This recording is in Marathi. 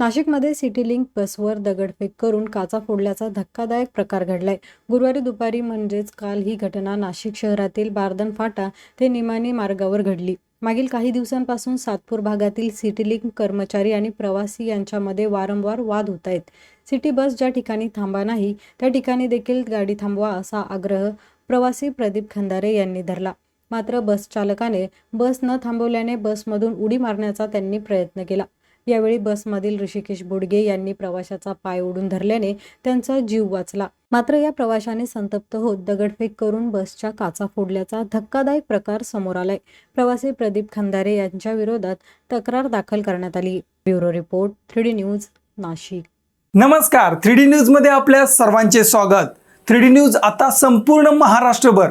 नाशिकमध्ये सिटी लिंक बसवर दगडफेक करून काचा फोडल्याचा धक्कादायक प्रकार घडलाय. गुरुवारी दुपारी म्हणजेच काल ही घटना नाशिक शहरातील बार्दन फाटा ते निमाणी मार्गावर घडली. मागील काही दिवसांपासून सातपूर भागातील सिटी लिंक कर्मचारी आणि प्रवासी यांच्यामध्ये वारंवार वाद होत आहेत. सिटी बस ज्या ठिकाणी थांबा नाही त्या ठिकाणी देखील गाडी थांबवा असा आग्रह प्रवासी प्रदीप खंदारे यांनी धरला. मात्र बस चालकाने बस न थांबवल्याने बसमधून उडी मारण्याचा त्यांनी प्रयत्न केला. यावेळी बसमधील ऋषिकेश बुडगे यांनी प्रवाशाचा पाय ओढून धरल्याने त्यांचा जीव वाचला. मात्र या प्रवाशाने संतप्त होत दगडफेक करून बसच्या काचा फोडल्याचा धक्कादायक प्रकार समोर आलाय. प्रवासी प्रदीप खंदारे यांच्या विरोधात तक्रार दाखल करण्यात आली. Bureau report three D news Nashik. नमस्कार. थ्री डी न्यूजमध्ये आपल्या सर्वांचे स्वागत. थ्री डी न्यूज आता संपूर्ण महाराष्ट्रभर.